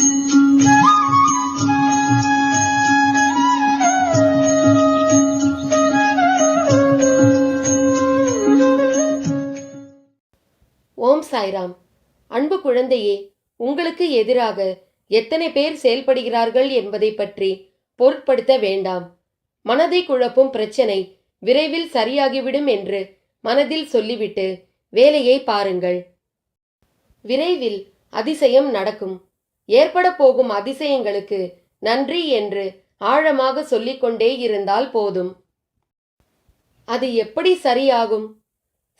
ஓம் சாய்ராம். அன்பு குழந்தையே உங்களுக்கு எதிராக எத்தனை பேர் செயல்படுகிறார்கள் என்பதை பற்றி பொருட்படுத்த வேண்டாம். மனதை குழப்பும் பிரச்சனை விரைவில் சரியாகிவிடும் என்று மனதில் சொல்லிவிட்டு வேலையை பாருங்கள். விரைவில் அதிசயம் நடக்கும். ஏற்பட போகும் அதிசயங்களுக்கு நன்றி என்று ஆழமாக சொல்லிக்கொண்டே இருந்தால் போதும். அது எப்படி சரியாகும்?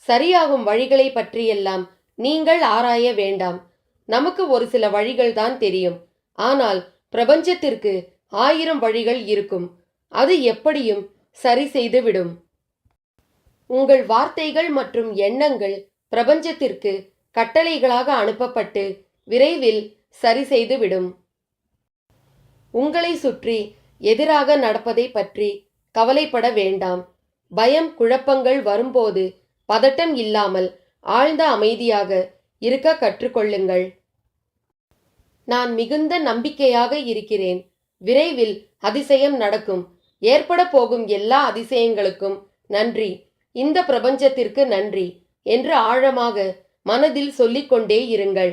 சரியாகும் வழிகளை பற்றியெல்லாம் நீங்கள் ஆராய வேண்டாம். நமக்கு ஒரு சில வழிகள் தான் தெரியும். ஆனால் பிரபஞ்சத்திற்கு ஆயிரம் வழிகள் இருக்கும். அது எப்படியும் சரி செய்துவிடும். உங்கள் வார்த்தைகள் மற்றும் எண்ணங்கள் பிரபஞ்சத்திற்கு கட்டளைகளாக அனுப்பப்பட்டு விரைவில் சரி செய்து விடும் உங்களை சுற்றி எதிராக நடப்பதை பற்றி கவலைப்பட வேண்டாம். பயம் குழப்பங்கள் வரும்போது பதட்டம் இல்லாமல் ஆழ்ந்த அமைதியாக இருக்க கற்றுக்கொள்ளுங்கள். நான் மிகுந்த நம்பிக்கையாக இருக்கிறேன். விரைவில் அதிசயம் நடக்கும். ஏற்பட போகும் எல்லா அதிசயங்களுக்கும் நன்றி. இந்த பிரபஞ்சத்திற்கு நன்றி என்று ஆழமாக மனதில் சொல்லிக்கொண்டே இருங்கள்.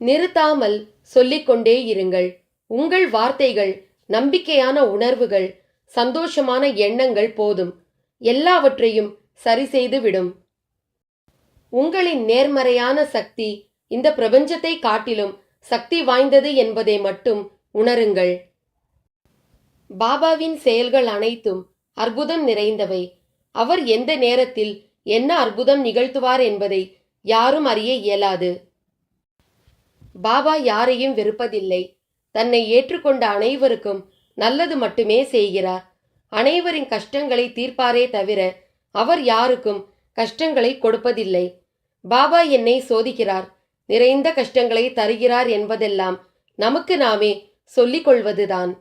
நிறுத்தாமல் சொல்லிக்கொண்டே இருங்கள். உங்கள் வார்த்தைகள் நம்பிக்கையான உணர்வுகள் சந்தோஷமான எண்ணங்கள் போதும். எல்லாவற்றையும் சரி செய்துவிடும் உங்களின் நேர்மறையான சக்தி இந்த பிரபஞ்சத்தை காட்டிலும் சக்தி வாய்ந்தது என்பதை மட்டும் உணருங்கள். பாபாவின் செயல்கள் அனைத்தும் அற்புதம் நிறைந்தவை. அவர் எந்த நேரத்தில் என்ன அற்புதம் நிகழ்த்துவார் என்பதை யாரும் அறிய இயலாது. பாபா யாரையும் வெறுப்பதில்லை. தன்னை ஏற்றுக்கொண்ட அனைவருக்கும் நல்லது மட்டுமே செய்கிறார். அனைவரின் கஷ்டங்களை தீர்ப்பாரே தவிர அவர் யாருக்கும் கஷ்டங்களை கொடுப்பதில்லை. பாபா என்னை சோதிக்கிறார். நிறைந்த கஷ்டங்களை தருகிறார் என்பதெல்லாம் நமக்கு நாமே சொல்லிக் கொள்வதுதான்.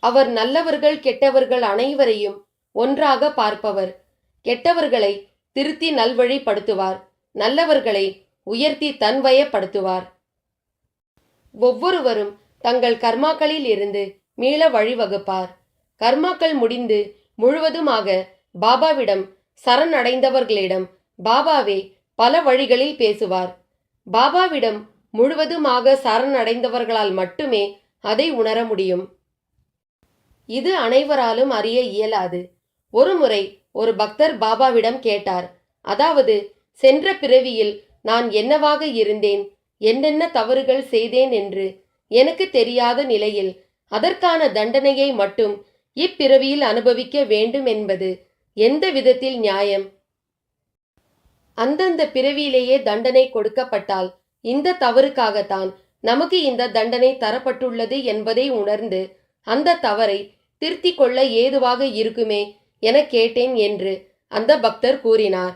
அவர் நல்லவர்கள் கெட்டவர்கள் அனைவரையும் ஒன்றாக பார்ப்பவர். கெட்டவர்களை திருத்தி நல்வழிப்படுத்துவார். நல்லவர்களை உயர்த்தி தன்வயப்படுத்துவார் ஒவ்வொருவரும் தங்கள் கர்மாக்களில் இருந்து மீள வழிவகுப்பார். கர்மாக்கள் முடிந்து முழுவதுமாக பாபாவிடம் சரணடைந்தவர்களிடம் பாபாவே பல வழிகளில் பேசுவார். பாபாவிடம் முழுவதுமாக சரணடைந்தவர்களால் மட்டுமே அதை உணர முடியும். இது அனைவராலும் அறிய இயலாது. ஒருமுறை ஒரு பக்தர் பாபாவிடம் கேட்டார். அதாவது சென்ற பிறவியில் நான் என்னவாக இருந்தேன்? என்னென்ன தவறுகள் செய்தேன் என்று எனக்கு தெரியாத நிலையில் அதற்கான தண்டனையை மட்டும் இப்பிறவியில் அனுபவிக்க வேண்டும் என்பது எந்த விதத்தில் நியாயம்? அந்தந்த பிறவியிலேயே தண்டனை கொடுக்கப்பட்டால் இந்த தவறுக்காகத்தான் நமக்கு இந்த தண்டனை தரப்பட்டுள்ளது என்பதை உணர்ந்து அந்த தவறை திருத்திக் கொள்ள ஏதுவாக இருக்குமே என கேட்டேன் என்று அந்த பக்தர் கூறினார்.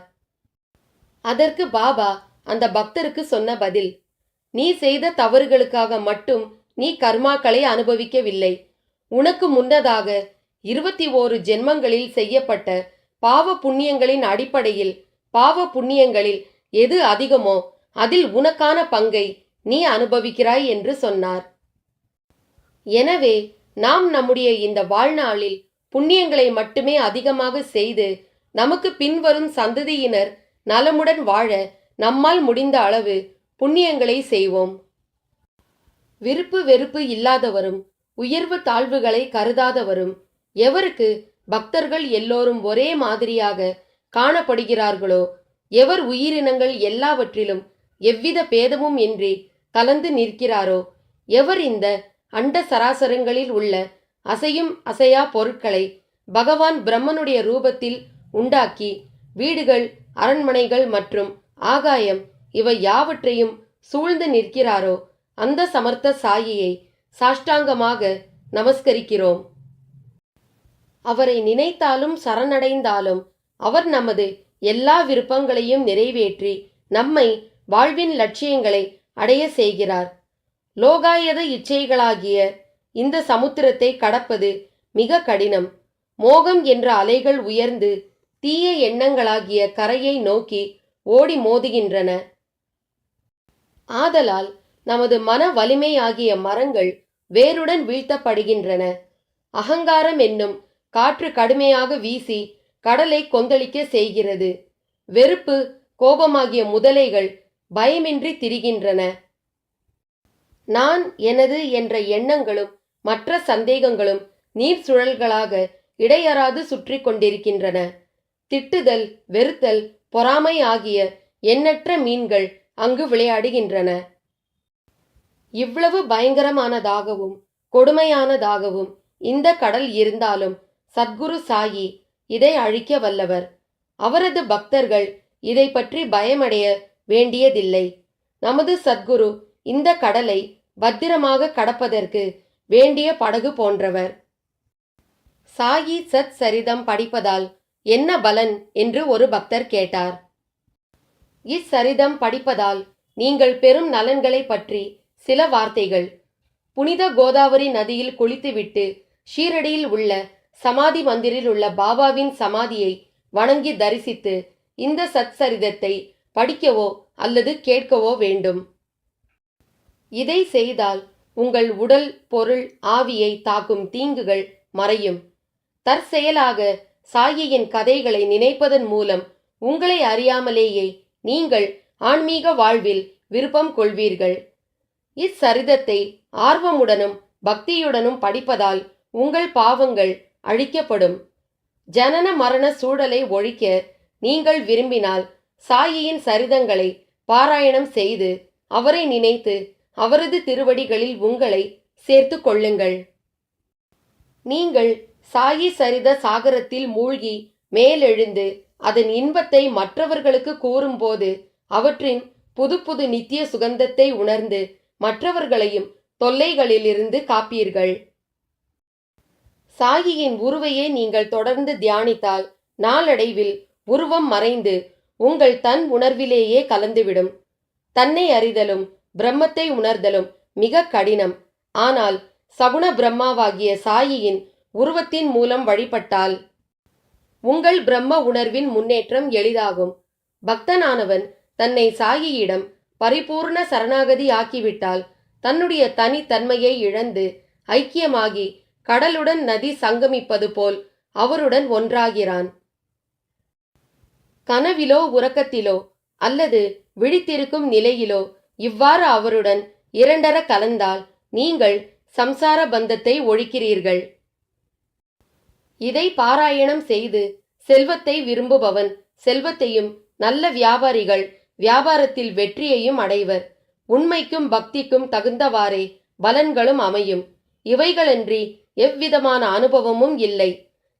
அதற்கு பாபா அந்த பக்தருக்கு சொன்ன பதில் நீ செய்த தவறுகளுக்காக மட்டும் நீ கர்மாக்களை அனுபவிக்கவில்லை. உனக்கு முன்னதாக இருபத்தி ஓரு ஜென்மங்களில் செய்யப்பட்ட பாவ புண்ணியங்களின் அடிப்படையில் பாவ புண்ணியங்களில் எது அதிகமோ அதில் உனக்கான பங்கை நீ அனுபவிக்கிறாய் என்று சொன்னார். எனவே நாம் நம்முடைய இந்த வாழ்நாளில் புண்ணியங்களை மட்டுமே அதிகமாக செய்து நமக்கு பின்வரும் சந்ததியினர் நலமுடன் வாழ நம்மால் முடிந்த அளவு புண்ணியங்களை செய்வோம். விருப்பு வெறுப்பு இல்லாதவரும் உயர்வு தாழ்வுகளை கருதாதவரும் எவருக்கு பக்தர்கள் எல்லோரும் ஒரே மாதிரியாக காணப்படுகிறார்களோ எவர் உயிரினங்கள் எல்லாவற்றிலும் எவ்வித பேதமும் இன்றி கலந்து நிற்கிறாரோ எவர் இந்த அண்ட சராசரங்களில் உள்ள அசையும் அசையா பொருட்களை பகவான் பிரம்மனுடைய ரூபத்தில் உண்டாக்கி வீடுகள் அரண்மனைகள் மற்றும் ஆகாயம் இவை யாவற்றையும் சூழ்ந்து நிற்கிறாரோ அந்த சமர்த்த சாயியை சாஷ்டாங்கமாக நமஸ்கரிக்கிறோம். அவரை நினைத்தாலும் சரணடைந்தாலும் அவர் நமது எல்லா விருப்பங்களையும் நிறைவேற்றி நம்மை வாழ்வின் லட்சியங்களை அடைய செய்கிறார். லோகாயத இச்சைகளாகிய இந்த சமுத்திரத்தை கடப்பது மிக கடினம். மோகம் என்ற அலைகள் உயர்ந்து தீய எண்ணங்களாகிய கரையை நோக்கி ஓடி மோதுகின்றன. ஆதலால் நமது மன வலிமையாகிய மரங்கள் வேருடன் வீழ்த்தப்படுகின்றன. அகங்காரம் என்னும் காற்று கடுமையாக வீசி கடலை கொந்தளிக்க செய்கிறது. வெறுப்பு கோபமாகிய முதலைகள் பயமின்றி திரிகின்றன. நான் எனது என்ற எண்ணங்களும் மற்ற சந்தேகங்களும் நீர் சுழல்களாக இடையறாது சுற்றி கொண்டிருக்கின்றன. திட்டுதல் வெறுத்தல் பொறாமை ஆகிய எண்ணற்ற மீன்கள் அங்கு விளையாடுகின்றன. இவ்வளவு பயங்கரமானதாகவும் கொடுமையானதாகவும் இந்த கடல் இருந்தாலும் சத்குரு சாயி இதை அழிக்க வல்லவர். அவரது பக்தர்கள் இதை பற்றி பயமடைய வேண்டியதில்லை. நமது சத்குரு இந்த கடலை பத்திரமாக கடப்பதற்கு வேண்டிய படகு போன்றவர். சாயி சத் சரிதம் படிப்பதால் என்ன பலன் என்று ஒரு பக்தர் கேட்டார். இச்சரிதம் படிப்பதால் நீங்கள் பெறும் நலன்களை பற்றி சில வார்த்தைகள். புனித கோதாவரி நதியில் குளித்துவிட்டு ஷீரடியில் உள்ள சமாதி மந்திரில் உள்ள பாபாவின் சமாதியை வணங்கி தரிசித்து இந்த சத்சரிதத்தை படிக்கவோ அல்லது கேட்கவோ வேண்டும். இதை செய்தால் உங்கள் உடல் பொருள் ஆவியை தாக்கும் தீங்குகள் மறையும். தற்செயலாக சாயியின் கதைகளை நினைப்பதன் மூலம் உங்களை அறியாமலேயே நீங்கள் ஆன்மீக வாழ்வில் விருப்பம் கொள்வீர்கள். இச்சரிதத்தை ஆர்வமுடனும் பக்தியுடனும் படிப்பதால் உங்கள் பாவங்கள் அழிக்கப்படும். ஜனன மரண சூழலை ஒழிக்க நீங்கள் விரும்பினால் சாயியின் சரிதங்களை பாராயணம் செய்து அவரை நினைத்து அவரது திருவடிகளில் உங்களை சேர்த்து கொள்ளுங்கள். நீங்கள் சாயி சரித சாகரத்தில் மூழ்கி மேலெழுந்து அதன் இன்பத்தை மற்றவர்களுக்கு கூறும்போது அவற்றின் புது புது நித்திய சுகந்தத்தை உணர்ந்து மற்றவர்களையும் தொல்லைகளிலிருந்து காப்பீர்கள். சாயியின் உருவையே நீங்கள் தொடர்ந்து தியானித்தால் நாளடைவில் உருவம் மறைந்து உங்கள் தன் உணர்விலேயே கலந்துவிடும். தன்னை அறிதலும் பிரம்மத்தை உணர்தலும் மிக கடினம். ஆனால் சகுண பிரம்மாவாகிய சாயியின் உருவத்தின் மூலம் வழிபட்டால் உங்கள் பிரம்ம உணர்வின் முன்னேற்றம் எளிதாகும். பக்தனானவன் தன்னை சாயியிடம் பரிபூர்ண சரணாகதி ஆக்கிவிட்டால் தன்னுடைய தனித்தன்மையை இழந்து ஐக்கியமாகி கடலுடன் நதி சங்கமிப்பது போல் அவருடன் ஒன்றாகிறான். கனவிலோ உறக்கத்திலோ அல்லது விழித்திருக்கும் நிலையிலோ இவ்வாறு அவருடன் இரண்டர கலந்தால் நீங்கள் சம்சார பந்தத்தை ஒழிக்கிறீர்கள். இதை பாராயணம் செய்து செல்வத்தை விரும்புபவன் செல்வத்தையும் நல்ல வியாபாரிகள் வியாபாரத்தில் வெற்றியையும் அடைவர். உண்மைக்கும் பக்திக்கும் தகுந்தவாறே பலன்களும் அமையும். இவைகளன்றி எவ்விதமான அனுபவமும் இல்லை.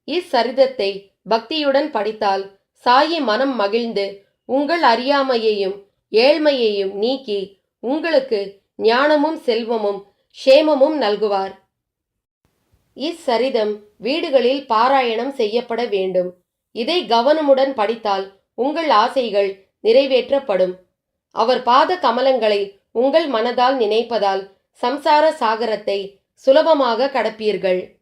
இச்சரிதத்தை பக்தியுடன் படித்தால் சாயி மனம் மகிழ்ந்து உங்கள் அறியாமையையும் ஏழ்மையையும் நீக்கி உங்களுக்கு ஞானமும் செல்வமும் க்ஷேமமும் நல்குவார். இச்சரிதம் வீடுகளில் பாராயணம் செய்யப்பட வேண்டும். இதை கவனமுடன் படித்தால் உங்கள் ஆசைகள் நிறைவேற்றப்படும். அவர் பாத கமலங்களை உங்கள் மனதால் நினைப்பதால் சம்சார சாகரத்தை சுலபமாக கடப்பீர்கள்.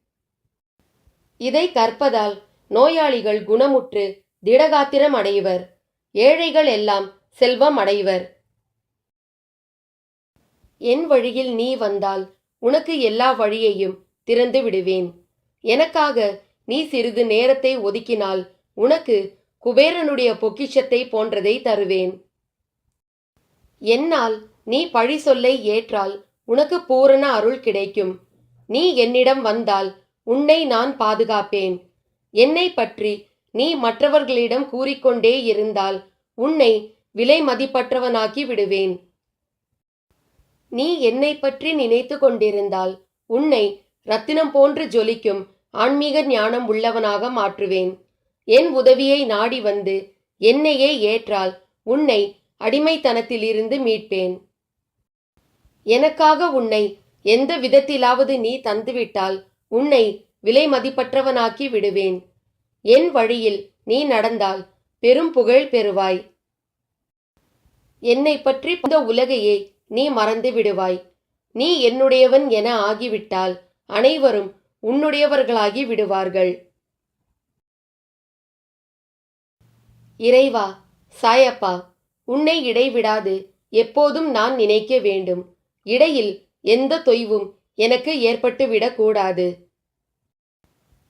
இதை கற்பதால் நோயாளிகள் குணமுற்று திடகாத்திரம் அடைவர். ஏழைகள் எல்லாம் செல்வம் அடைவர். என் வழியில் நீ வந்தால் உனக்கு எல்லா வழியையும் திறந்து விடுவேன். எனக்காக நீ சிறிது நேரத்தை ஒதுக்கினால் உனக்கு குபேரனுடைய பொக்கிஷத்தை போன்றதை தருவேன். என்னால் நீ பழி சொல்லை ஏற்றால் உனக்கு பூரண அருள் கிடைக்கும். நீ என்னிடம் வந்தால் உன்னை நான் பாதுகாப்பேன். என்னை பற்றி நீ மற்றவர்களிடம் கூறிக்கொண்டே இருந்தால் உன்னை விலை மதிப்பற்றவனாக்கி விடுவேன். நீ என்னை பற்றி நினைத்து கொண்டிருந்தால் உன்னை ரத்தினம் போன்று ஜொலிக்கும் ஆன்மீக ஞானம் உள்ளவனாக மாற்றுவேன். என் உதவியை நாடி வந்து என்னையே ஏற்றால் உன்னை அடிமைத்தனத்திலிருந்து மீட்பேன். எனக்காக உன்னை எந்த விதத்திலாவது நீ தந்துவிட்டால் உன்னை விலை மதிப்பற்றவனாக்கி விடுவேன். என் வழியில் நீ நடந்தால் பெரும் புகழ் பெறுவாய். என்னை பற்றி இந்த உலகையே நீ மறந்து விடுவாய். நீ என்னுடையவன் என ஆகிவிட்டால் அனைவரும் உன்னுடையவர்களாகி விடுவார்கள். இறைவா சாயப்பா உன்னை இடைவிடாது. எப்போதும் நான் நினைக்க வேண்டும். இடையில் எந்த தொய்வும் எனக்கு ஏற்பட்டுவிடக்கூடாது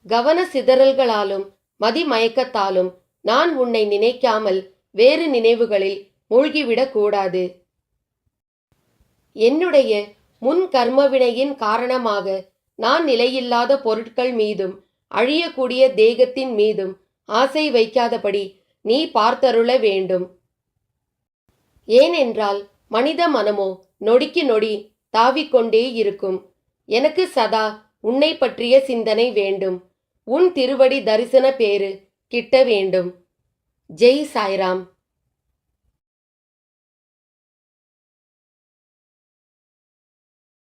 கவன சிதறல்களாலும் மதிமயக்கத்தாலும் நான் உன்னை நினைக்காமல் வேறு நினைவுகளில் மூழ்கிவிடக்கூடாது என்னுடைய முன் கர்மவினையின் காரணமாக நான் நிலையில்லாத பொருட்கள் மீதும் அழியக்கூடிய தேகத்தின் மீதும் ஆசை வைக்காதபடி நீ பார்த்தருள வேண்டும். ஏனென்றால் மனித மனமோ நொடிக்கு நொடி தாவிக்கொண்டே இருக்கும். எனக்கு சதா உன்னை பற்றிய சிந்தனை வேண்டும். உன் திருவடி தரிசன பேறு கிட்ட வேண்டும். ஜெய் சாய்ராம்.